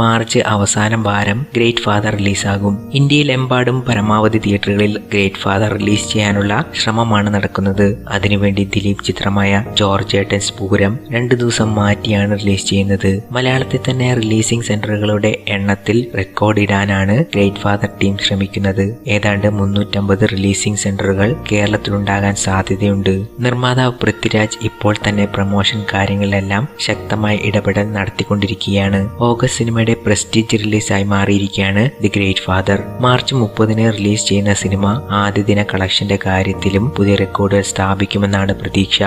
March അവസാനം വാരം great father റിലീസാകും. ഇന്ത്യയിലെമ്പാടും പരമാവധി തിയേറ്ററുകളിൽ ഗ്രേറ്റ് ഫാദർ റിലീസ് ചെയ്യാനുള്ള ശ്രമമാണ് നടക്കുന്നത്. അതിനുവേണ്ടി ദിലീപ് ചിത്രമായ ജോർജ് ഏട്ടൻസ് പൂരം രണ്ടു ദിവസം മാറ്റിയാണ് റിലീസ് ചെയ്യുന്നത്. മലയാളത്തിൽ തന്നെ റിലീസിംഗ് സെന്ററുകളുടെ എണ്ണത്തിൽ റെക്കോർഡ് ഇടാനാണ് ഗ്രേറ്റ് ഫാദർ ടീം ശ്രമിക്കുന്നത്. ഏതാണ്ട് മുന്നൂറ്റമ്പത് റിലീസിംഗ് സെന്ററുകൾ കേരളത്തിലുണ്ടാകാൻ സാധ്യതയുണ്ട്. നിർമ്മാതാവ് പൃഥ്വിരാജ് ഇപ്പോൾ തന്നെ പ്രൊമോഷൻ കാര്യങ്ങളിലെല്ലാം ശക്തമായി ഇടപെടൽ നടത്തിക്കൊണ്ടിരിക്കുകയാണ്. ഓഗസ്റ്റ് സിനിമയുടെ പ്രസ്റ്റീജ് റിലീസായി മാറിയിരിക്കുകയാണ് ദി ഗ്രേറ്റ് ഫാദർ. മാർച്ച് മുപ്പതിന് റിലീസ് ചെയ്യുന്ന സിനിമ ആദ്യ ദിന കളക്ഷന്റെ കാര്യത്തിലും പുതിയ റെക്കോർഡ് സ്ഥാപിക്കുമെന്നാണ് പ്രതീക്ഷ.